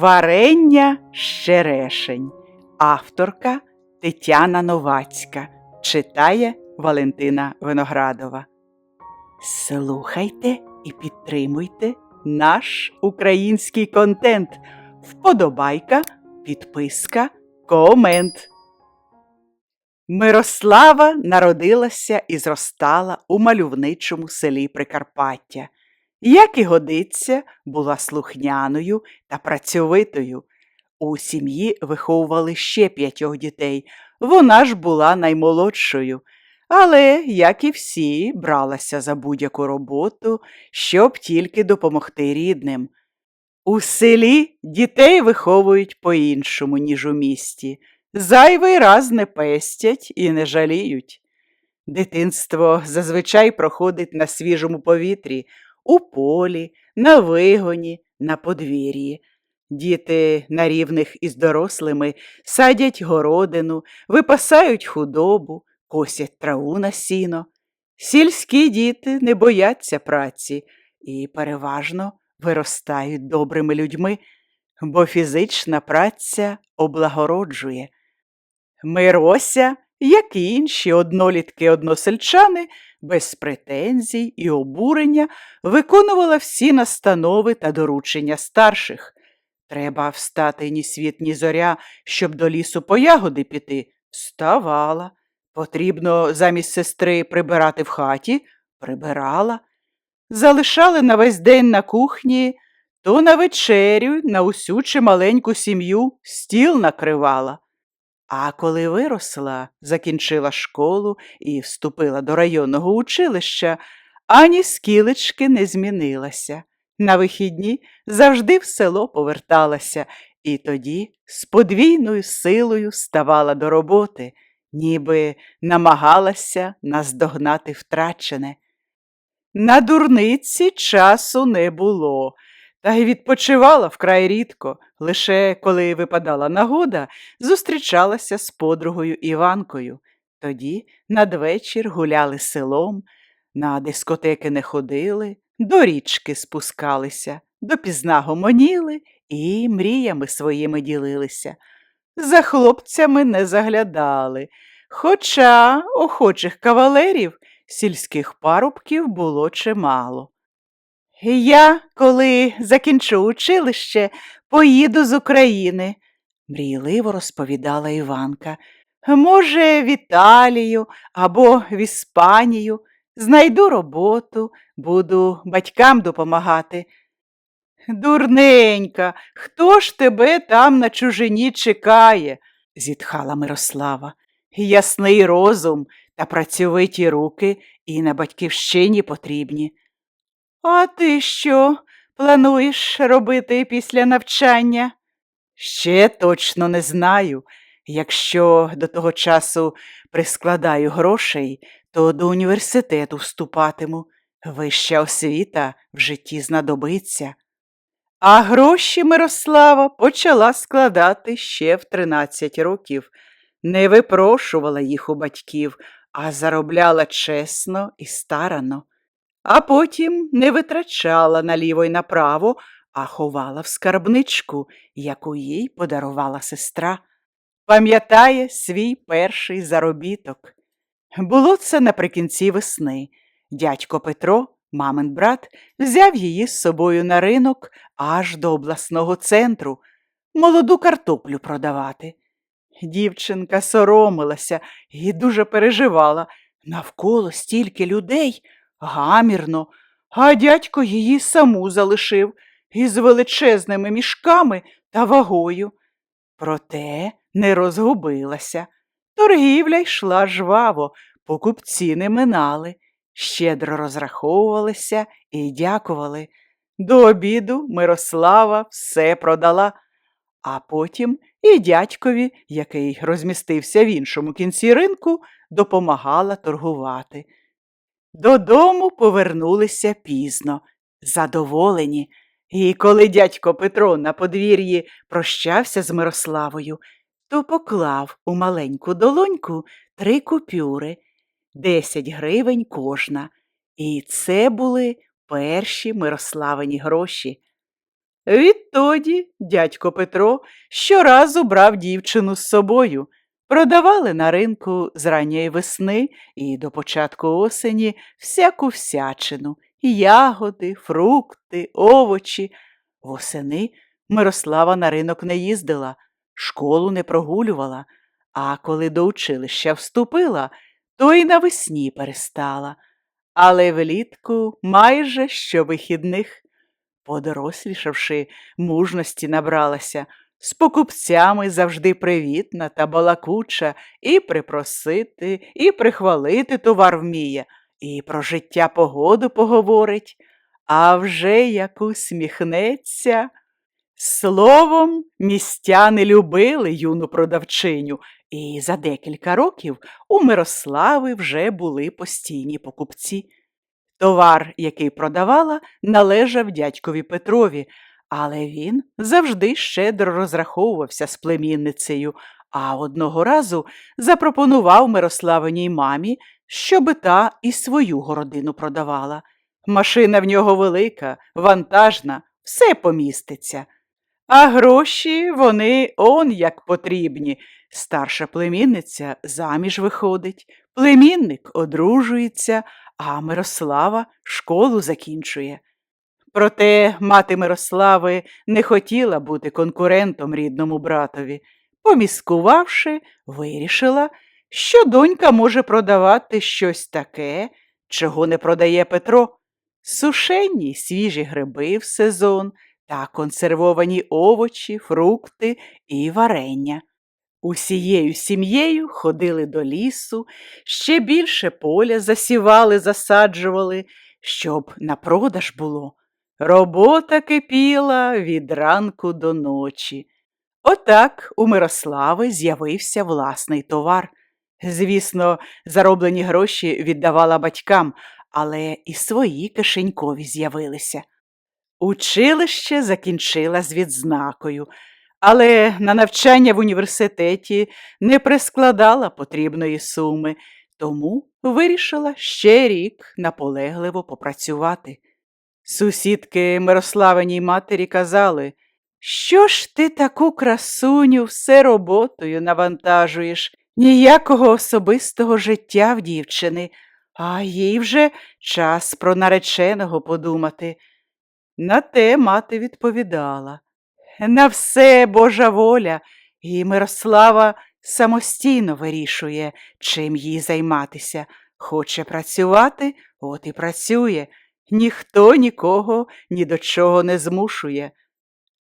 Варення з черешень. Авторка Тетяна Новацька. Читає Валентина Виноградова. Слухайте і підтримуйте наш український контент. Вподобайка, підписка, комент. Мирослава народилася і зростала у мальовничому селі Прикарпаття. Як і годиться, була слухняною та працьовитою. У сім'ї виховували ще п'ятьох дітей. Вона ж була наймолодшою, але, як і всі, бралася за будь-яку роботу, щоб тільки допомогти рідним. У селі дітей виховують по-іншому, ніж у місті. Зайвий раз не пестять і не жаліють. Дитинство зазвичай проходить на свіжому повітрі, у полі, на вигоні, на подвір'ї. Діти на рівних із дорослими садять городину, випасають худобу, косять траву на сіно. Сільські діти не бояться праці і переважно виростають добрими людьми, бо фізична праця облагороджує. Мирося, як і інші однолітки-односельчани, без претензій і обурення виконувала всі настанови та доручення старших. Треба встати ні світ, ні зоря, щоб до лісу по ягоди піти. Вставала. Потрібно замість сестри прибирати в хаті, прибирала. Залишали на весь день на кухні, то на вечерю, на усю чималеньку сім'ю стіл накривала. А коли виросла, закінчила школу і вступила до районного училища, ані скілечки не змінилася. На вихідні завжди в село поверталася і тоді з подвійною силою ставала до роботи, ніби намагалася наздогнати втрачене. На дурниці часу не було, та й відпочивала вкрай рідко, лише коли випадала нагода, зустрічалася з подругою Іванкою. Тоді надвечір гуляли селом, на дискотеки не ходили, до річки спускалися, допізна гомоніли і мріями своїми ділилися. За хлопцями не заглядали, хоча охочих кавалерів сільських парубків було чимало. Я, коли закінчу училище, поїду з України, мрійливо розповідала Іванка. Може, в Італію або в Іспанію. Знайду роботу, буду батькам допомагати. Дурненька, хто ж тебе там на чужині чекає? зітхала Мирослава. Ясний розум та працьовиті руки і на батьківщині потрібні. А ти що плануєш робити після навчання? Ще точно не знаю. Якщо до того часу прискладаю грошей, то до університету вступатиму. Вища освіта в житті знадобиться. А гроші Мирослава почала складати ще в 13 років, не випрошувала їх у батьків, а заробляла чесно і старано, а потім не витрачала наліво й направо, а ховала в скарбничку, яку їй подарувала сестра. Пам'ятає свій перший заробіток. Було це наприкінці весни. Дядько Петро, мамин брат, взяв її з собою на ринок аж до обласного центру, молоду картоплю продавати. Дівчинка соромилася і дуже переживала. Навколо стільки людей гамірно, а дядько її саму залишив із величезними мішками та вагою. Проте не розгубилася. Торгівля йшла жваво, покупці не минали, щедро розраховувалися і дякували. До обіду Мирослава все продала, а потім і дядькові, який розмістився в іншому кінці ринку, допомагала торгувати. Додому повернулися пізно, задоволені, і коли дядько Петро на подвір'ї прощався з Мирославою, то поклав у маленьку долоньку три купюри, десять гривень кожна. І це були перші Мирославині гроші. Відтоді дядько Петро щоразу брав дівчину з собою. Продавали на ринку з ранньої весни і до початку осені всяку всячину ягоди, фрукти, овочі. Восени Мирослава на ринок не їздила, школу не прогулювала, а коли до училища вступила, то й навесні перестала. Але влітку майже щовихідних, подорослішавши, мужності набралася, з покупцями завжди привітна та балакуча, і припросити, і прихвалити товар вміє, і про життя погоду поговорить, а вже як усміхнеться. Словом, містяни любили юну продавчиню, і за декілька років у Мирослави вже були постійні покупці. Товар, який продавала, належав дядькові Петрові, але він завжди щедро розраховувався з племінницею, а одного разу запропонував Мирославиній мамі, щоби та і свою городину продавала. Машина в нього велика, вантажна, все поміститься. А гроші вони он як потрібні. Старша племінниця заміж виходить, племінник одружується, а Мирослава школу закінчує. Проте мати Мирослави не хотіла бути конкурентом рідному братові. Поміскувавши, вирішила, що донька може продавати щось таке, чого не продає Петро. Сушені свіжі гриби в сезон та консервовані овочі, фрукти і варення. Усією сім'єю ходили до лісу, ще більше поля засівали, засаджували, щоб на продаж було. Робота кипіла від ранку до ночі. Отак у Мирослави з'явився власний товар. Звісно, зароблені гроші віддавала батькам, але і свої кишенькові з'явилися. Училище закінчила з відзнакою, але на навчання в університеті не прискладала потрібної суми, тому вирішила ще рік наполегливо попрацювати. Сусідки Мирославиній матері казали, що ж ти таку красуню все роботою навантажуєш, ніякого особистого життя в дівчини, а їй вже час про нареченого подумати. На те мати відповідала. На все Божа воля, і Мирослава самостійно вирішує, чим їй займатися. Хоче працювати, от і працює. Ніхто нікого ні до чого не змушує.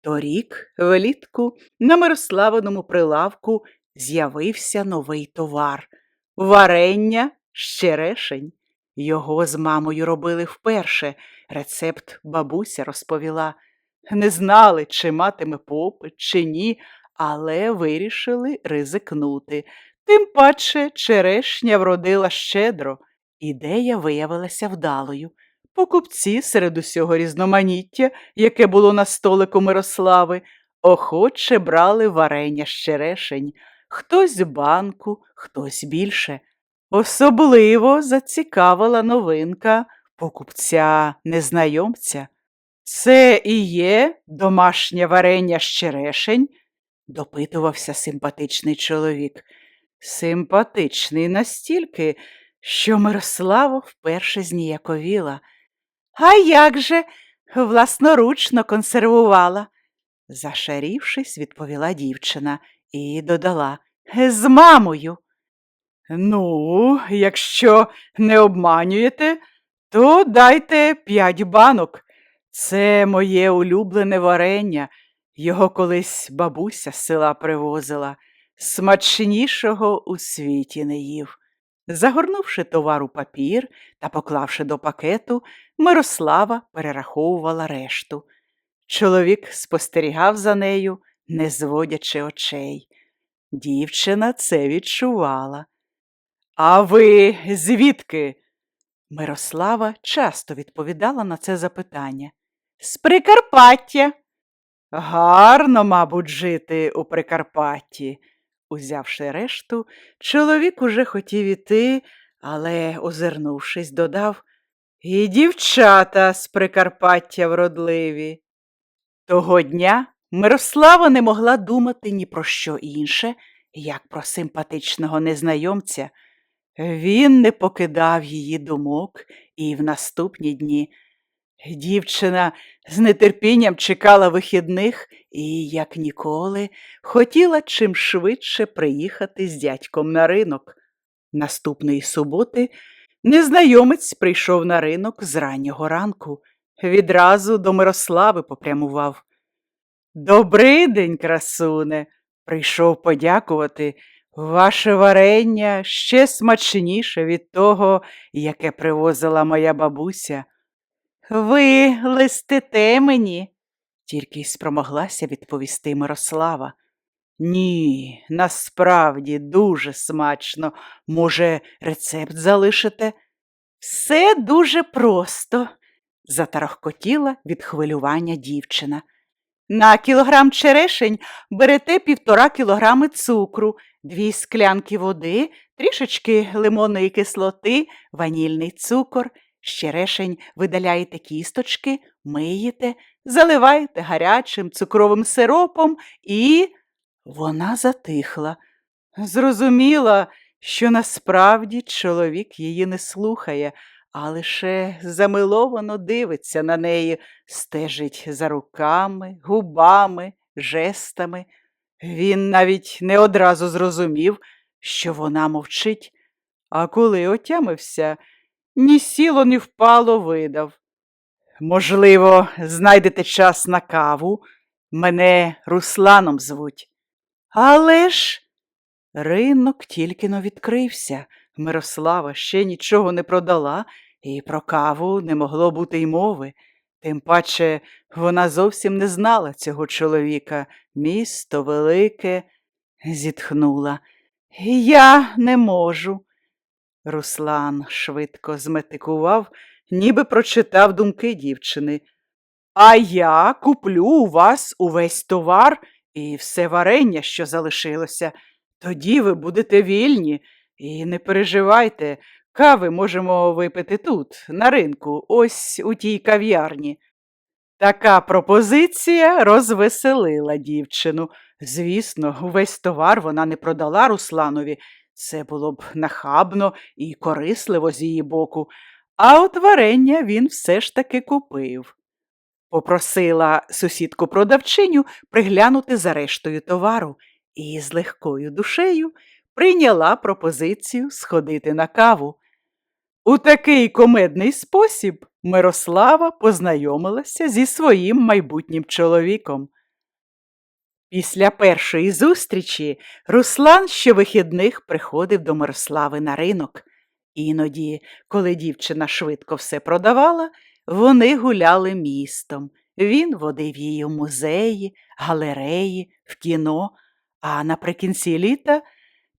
Торік, влітку, на Мирославиному прилавку з'явився новий товар варення з черешень. Його з мамою робили вперше. Рецепт бабуся розповіла. Не знали, чи матиме попит, чи ні, але вирішили ризикнути. Тим паче черешня вродила щедро. Ідея виявилася вдалою. Покупці серед усього різноманіття, яке було на столику Мирослави, охоче брали варення з черешень, хтось банку, хтось більше. Особливо зацікавила новинка покупця незнайомця. Це і є домашнє варення з черешень? допитувався симпатичний чоловік. Симпатичний настільки, що Мирослава вперше зніяковіла. А як же власноручно консервувала? Зашарівшись, відповіла дівчина і додала з мамою. Ну, якщо не обманюєте, то дайте п'ять банок. Це моє улюблене варення. Його колись бабуся з села привозила. Смачнішого у світі не їв. Загорнувши товар у папір та поклавши до пакету, Мирослава перераховувала решту. Чоловік спостерігав за нею, не зводячи очей. Дівчина це відчувала. А ви звідки? Мирослава часто відповідала на це запитання. З Прикарпаття. Гарно, мабуть, жити у Прикарпатті. Узявши решту, чоловік уже хотів іти, але, озирнувшись, додав І дівчата з Прикарпаття вродливі. Того дня Мирослава не могла думати ні про що інше, як про симпатичного незнайомця. Він не покидав її думок і в наступні дні. Дівчина з нетерпінням чекала вихідних і, як ніколи, хотіла чим швидше приїхати з дядьком на ринок. Наступної суботи незнайомець прийшов на ринок з раннього ранку. Відразу до Мирослави попрямував. Добрий день, красуне. Прийшов подякувати. Ваше варення ще смачніше від того, яке привозила моя бабуся. Ви листите мені, тільки й спромоглася відповісти Мирослава. Ні, насправді дуже смачно. Може, рецепт залишите? Все дуже просто, затарахкотіла від хвилювання дівчина. На кілограм черешень берете півтора кілограми цукру, дві склянки води, трішечки лимонної кислоти, ванільний цукор, з черешень видаляєте кісточки, миєте, заливаєте гарячим цукровим сиропом і. Вона затихла. Зрозуміла, що насправді чоловік її не слухає, а лише замиловано дивиться на неї, стежить за руками, губами, жестами. Він навіть не одразу зрозумів, що вона мовчить, а коли отямився, ні сіло, ні впало видав. Можливо, знайдете час на каву. Мене Русланом звуть. Але ж ринок тільки но відкрився. Мирослава ще нічого не продала, і про каву не могло бути й мови. Тим паче вона зовсім не знала цього чоловіка. Місто велике, зітхнула. Я не можу. Руслан швидко зметикував, ніби прочитав думки дівчини. А я куплю у вас увесь товар і все варення, що залишилося. Тоді ви будете вільні. І не переживайте, кави можемо випити тут, на ринку, ось у тій кав'ярні. Така пропозиція розвеселила дівчину. Звісно, увесь товар вона не продала Русланові. Це було б нахабно і корисливо з її боку, а от варення він все ж таки купив. Попросила сусідку продавчиню приглянути за рештою товару і з легкою душею прийняла пропозицію сходити на каву. У такий комедний спосіб Мирослава познайомилася зі своїм майбутнім чоловіком. Після першої зустрічі Руслан щовихідних приходив до Мирослави на ринок. Іноді, коли дівчина швидко все продавала, вони гуляли містом. Він водив її в музеї, галереї, в кіно, а наприкінці літа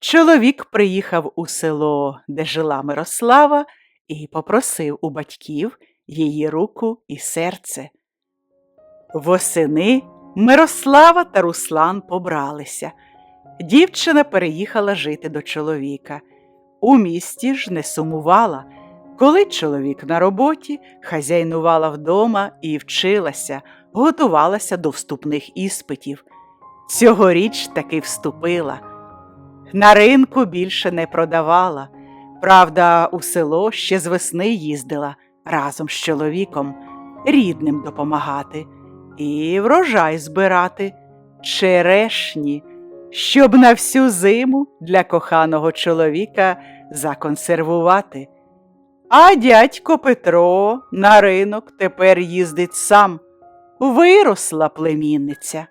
чоловік приїхав у село, де жила Мирослава, і попросив у батьків її руку і серце. Восени Мирослава та Руслан побралися. Дівчина переїхала жити до чоловіка. У місті ж не сумувала. Коли чоловік на роботі, хазяйнувала вдома і вчилася, готувалася до вступних іспитів. Цьогоріч таки вступила. На ринку більше не продавала. Правда, у село ще з весни їздила разом з чоловіком, рідним допомагати і врожай збирати, черешні, щоб на всю зиму для коханого чоловіка законсервувати. А дядько Петро на ринок тепер їздить сам. Виросла племінниця.